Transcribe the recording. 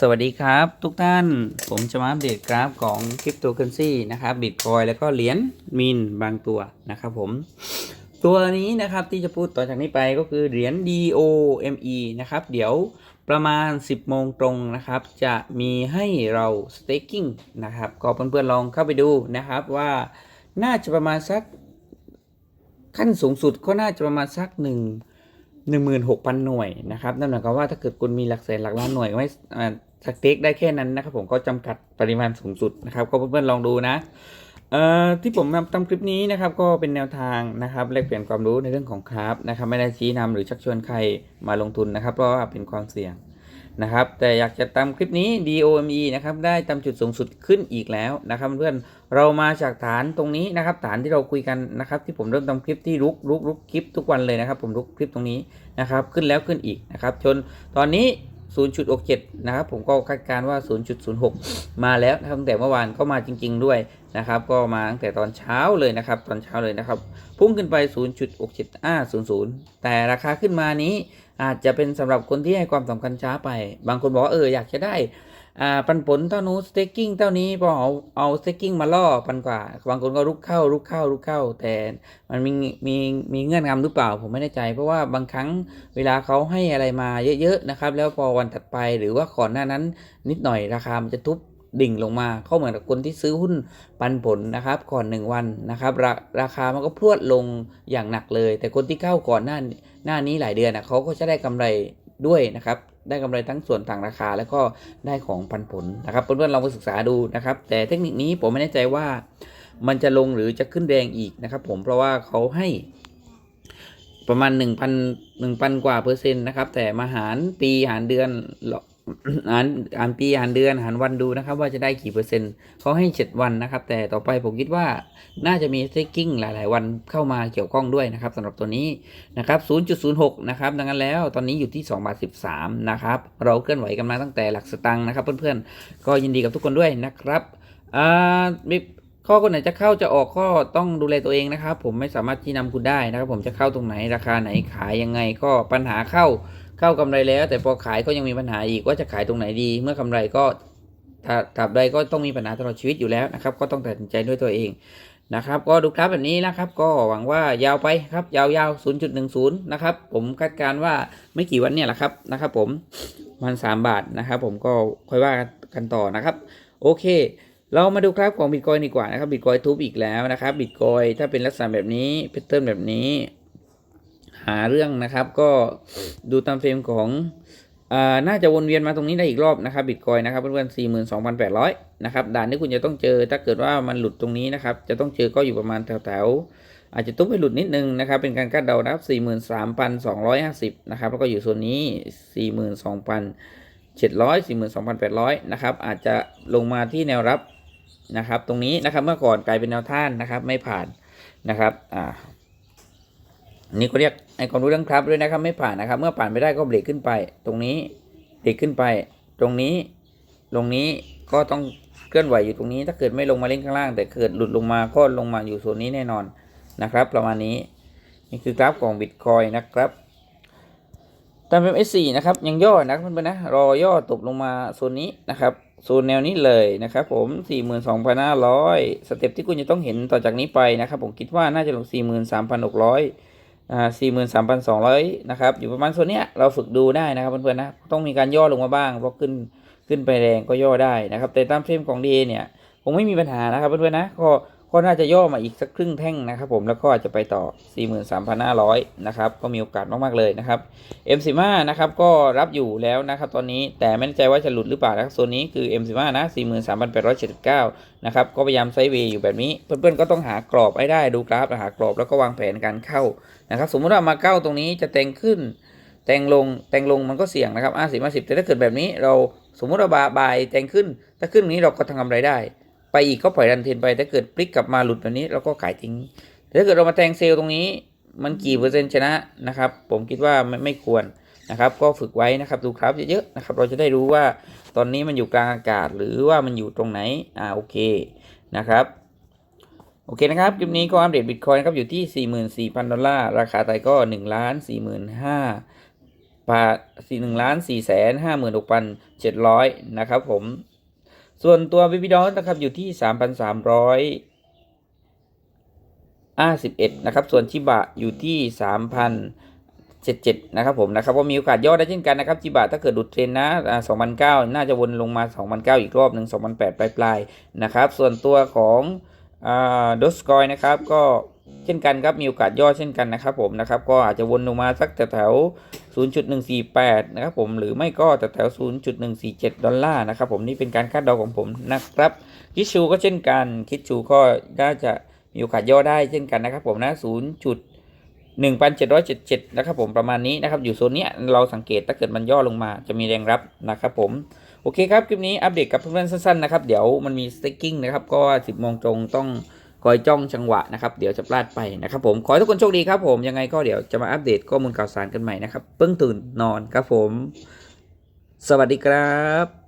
สวัสดีครับทุกท่านผมจะมาอัปเดตกราฟของคริปโตเคอเรนซีนะครับบิตคอยแล้วก็เหรียญมินบางตัวนะครับผม ตัวนี้นะครับที่จะพูดต่อจากนี้ไปก็คือเหรียญ DOME นะครับเดี๋ยวประมาณ 10 โมงตรงนะครับ จะมีให้เรา staking นะครับ ก็เพื่อนๆลองเข้าไปดูนะครับว่าน่าจะประมาณสักขั้นสูงสุดก็น่าจะประมาณสักห หนึ่งหมื่นหกพันหน่วยนะครับนั่นหมายความว่าถ้าเกิดคุณมีหลักแสนหลักล้านหน่วยไม่อ่าสเต็กได้แค่นั้นนะครับผมก็จำกัดปริมาณสูงสุดนะครับ ก็เพื่อนๆลองดูนะเอ่อที่ผมทำคลิปนี้นะครับก็เป็นแนวทางนะครับแลกเปลี่ยนความรู้ในเรื่องของครับนะครับ ไม่ได้ชี้นำหรือชักชวนใครมาลงทุนนะครับ เพราะว่าเป็นความเสี่ยง นะครับ แต่อยากจะตามคลิปนี้ DOME นะครับได้ตามจุดสูงสุดขึ้นอีกแล้วนะครับเพื่อนเรามาจากฐานตรงนี้นะครับ ฐานที่เราคุยกันนะครับ ที่ผมเริ่มทำคลิปที่ลุกลุกลุกคลิปทุกวันเลยนะครับ ผมลุกคลิปตรงนี้นะครับ ขึ้นแล้วขึ้นอีกนะครับจนตอนนี้ 0.67 นะครับ ผมก็คาดการณ์ว่า 0.06 มาแล้วนะครับตั้งแต่เมื่อวานก็มาจริง ๆ ด้วย นะครับก็มาตั้งแต่ตอนเช้าเลยนะครับตอนเช้าเลยนะครับพุ่งขึ้นไป 0.6750แต่ราคาขึ้นมานี้อาจจะเป็นสำหรับคนที่ให้ความสำคัญช้าไป บางคนบอกว่าเอออยากจะได้อ่าปันผลเท่านู้นสเต็กกิ้งเท่านี้พอเอาเอาสเต็กกิ้งมาล่อปันกว่า บางคนก็รุกเข้ารุกเข้ารุกเข้า แต่มันมีมีมีเงื่อนงำหรือเปล่าผมไม่แน่ใจ เพราะว่าบางครั้งเวลาเขาให้อะไรมาเยอะๆนะครับ แล้วพอวันถัดไปหรือว่าก่อนหน้านั้นนิดหน่อยราคามันจะทุบ ดิ่งลงมาเขาเหมือนกับคนที่ซื้อหุ้นปันผลนะครับ ก่อนหนึ่งวันนะครับราราคามันก็พรวดลงอย่างหนักเลย แต่คนที่เข้าก่อนหน้าหน้านี้หลายเดือนนะเขาก็จะได้กำไรด้วยนะครับ ได้กำไรทั้งส่วนต่างราคาแล้วก็ได้ของปันผลนะครับเพื่อนๆลองไปศึกษาดูนะครับ แต่เทคนิคนี้ผมไม่แน่ใจว่ามันจะลงหรือจะขึ้นแรงอีกนะครับผมเพราะว่าเขาให้ประมาณ 1,000 1,000 กว่าเปอร์เซ็นต์นะครับ แต่มาหารปีหารเดือน หารหารปีหารเดือนหารวันดูนะครับ ว่าจะได้กี่เปอร์เซ็นต์เขาให้ 7 วันนะครับ แต่ต่อไปผมคิดว่าน่าจะมีสเต็กกิ้งหลาย ๆ วันเข้ามาเกี่ยวข้องด้วยนะครับสำหรับตัวนี้นะครับ 0.06 นะครับ ดังนั้นแล้วตอนนี้อยู่ที่2บาท13 นะครับ เราเคลื่อนไหวกันมาตั้งแต่หลักสตังค์นะครับ เพื่อน ๆ ก็ยินดีกับทุกคนด้วยนะครับอ่ามีข้อคนไหนจะเข้าจะออกก็ต้องดูแลตัวเองนะครับ ผมไม่สามารถที่นำคุณได้นะครับ ผมจะเข้าตรงไหนราคาไหนขายยังไงก็ปัญหาเข้า เข้ากำไรแล้ว แต่พอขายก็ยังมีปัญหาอีกว่าจะขายตรงไหนดี เมื่อกำไรก็ถ้าตราบใดก็ต้องมีปัญหาตลอดชีวิตอยู่แล้วนะครับ ก็ต้องตัดสินใจด้วยตัวเองนะครับ ก็ดูกราฟแบบนี้นะครับ ก็หวังว่ายาวไปครับ ยาวๆ 0.10 นะครับ ผมคาดการณ์ว่าไม่กี่วันเนี่ยแหละครับนะครับ ผมมัน3บาทนะครับ ผมก็ค่อยว่ากันต่อนะครับ โอเค เรามาดูกราฟของบิตคอยดีกว่านะครับบิตคอยทุบอีกแล้วนะครับบิตคอยถ้าเป็นลักษณะแบบนี้แพทเทิร์นแบบนี้ หาเรื่องนะครับ ก็ดูตามเฟรมของอ่าน่าจะวนเวียนมาตรงนี้ได้อีกรอบนะครับบิตคอยนะครับเพื่อนๆสี่หมื่นสองพันแปดร้อยนะครับด่านที่คุณจะต้องเจอถ้าเกิดว่ามันหลุดตรงนี้นะครับ จะต้องเจอก็อยู่ประมาณแถวๆอาจจะตุ้มไปหลุดนิดนึงนะครับ เป็นการคาดเดานะครับสี่หมื่นสามพันสองร้อยห้าสิบนะครับแล้วก็อยู่โซนนี้สี่หมื่นสองพันเจ็ดร้อยสี่หมื่นสองพันแปดร้อยนะครับอาจจะลงมาที่แนวรับนะครับ ตรงนี้นะครับเมื่อก่อนกลายเป็นแนวท่านนะครับ ไม่ผ่านนะครับอ่า อันนี่ก็เรียกไอความรู้เรื่องครับด้วยนะครับ ไม่ผ่านนะครับ เมื่อผ่านไม่ได้ก็เบรกขึ้นไป ตรงนี้เบรกขึ้นไป ตรงนี้ตรงนี้ก็ต้องเคลื่อนไหวอยู่ตรงนี้ ถ้าเกิดไม่ลงมาเล่นข้างล่าง แต่เกิดหลุดลงมาก็ลงมาอยู่โซนนี้แน่นอนนะครับ ประมาณนี้นี่คือกราฟของบิตคอยนะครับตามเป็น S4 นะครับยังย่อนะเพื่อนๆนะรอย่อตกลงมาโซนนี้นะครับโซนแนวนี้เลยนะครับผม 42,500 สเต็ปที่คุณจะต้องเห็นต่อจากนี้ไปนะครับ ผมคิดว่าน่าจะลง 43,600อ่า สี่หมื่นสามพันสองร้อยนะครับ อยู่ประมาณโซนเนี้ยเราฝึกดูได้นะครับเพื่อนๆนะ ต้องมีการย่อลงมาบ้าง เพราะขึ้นขึ้นไปแรงก็ย่อได้นะครับ แต่ตามเฟรมของดีเนี่ยคงไม่มีปัญหานะครับเพื่อนๆนะ ก็ ก็น่าจะย่อมาอีกสักครึ่งแท่งนะครับผมแล้วก็อาจจะไปต่อ 43,500 นะครับ ก็มีโอกาสมากๆเลยนะครับ M15 นะครับก็รับอยู่แล้วนะครับตอนนี้แต่ไม่แน่ใจว่าจะหลุดหรือเปล่านะครับโซนนี้คือ M15 นะ43,879 นะครับ ก็พยายามไซด์เวย์อยู่แบบนี้ เพื่อนๆก็ต้องหากรอบให้ได้ดูกราฟหากรอบแล้วก็วางแผนการเข้านะครับ สมมติว่ามาเก้าตรงนี้จะแต่งขึ้นแต่งลงแต่งลงมันก็เสี่ยงนะครับอ่าสิบมาสิบแต่ถ้าเกิดแบบนี้เราสมมติว่าบาบายแต่งขึ้นถ้าขึ้นแบบนี้เราก็ทำกำไรได้ ไปอีกก็ปล่อยรันเทนไปถ้าเกิดพลิกกลับมาหลุดแบบนี้เราก็ขายทิ้งแต่ถ้าเกิดเรามาแต่งเซลล์ตรงนี้ มันกี่เปอร์เซ็นต์ชนะนะครับ ผมคิดว่าไม่ไม่ควรนะครับ ก็ฝึกไว้นะครับดูครับเยอะๆนะครับ เราจะได้รู้ว่าตอนนี้มันอยู่กลางอากาศหรือว่ามันอยู่ตรงไหนอ่าโอเคนะครับโอเคนะครับ คลิปนี้ก็อัปเดตบิตคอยนะครับอยู่ที่ 44,000 ดอลลาร์ ราคาไทยก็1ล้าน45,000บาทสี่หนึ่งล้านสี่แสนห้าหมื่นหกพันเจ็ดร้อยนะครับผม ส่วนตัวบิบิดอนะครับอยู่ที่สามพันสามร้อยห้าสิบเอ็ดนะครับ ส่วนชิบะอยู่ที่สามพันเจ็ดเจ็ดนะครับผมนะครับว่ามีโอกาสย่อได้เช่นกันนะครับจิบะถ้าเกิดดุดเทรนนะสองพันเก้าน่าจะวนลงมาสองพันเก้าอีกรอบหนึ่งสองพันแปดปลายๆนะครับ ส่วนตัวของดอสกอยนะครับก็ เช่นกันครับมีโอกาสย่อเช่นกันนะครับผมนะครับก็อาจจะวนลงมาสักแถวๆ0.148 นะครับผมหรือไม่ก็แถวๆ0.147 ดอลลาร์นะครับผมนี่เป็นการคาดเดาของผมนะครับ คิดชูก็เช่นกัน คิดชูก็น่าจะมีโอกาสย่อได้เช่นกันนะครับผมนะ 0. 1,777 นะครับผมประมาณนี้นะครับอยู่โซนนี้เราสังเกตถ้าเกิดมันย่อลงมาจะมีแรงรับนะครับผมโอเคครับคลิปนี้อัปเดตกับเพื่อนๆสั้นๆนะครับเดี๋ยวมันมีสเต็กกิ้งนะครับก็ 10โมงตรงต้อง คอยจ้องจังหวะนะครับเดี๋ยวจะพลาดไปนะครับผมขอให้ทุกคนโชคดีครับผมยังไงก็เดี๋ยวจะมาอัปเดตข้อมูลข่าวสารกันใหม่นะครับเพิ่งตื่นนอนครับผม สวัสดีครับ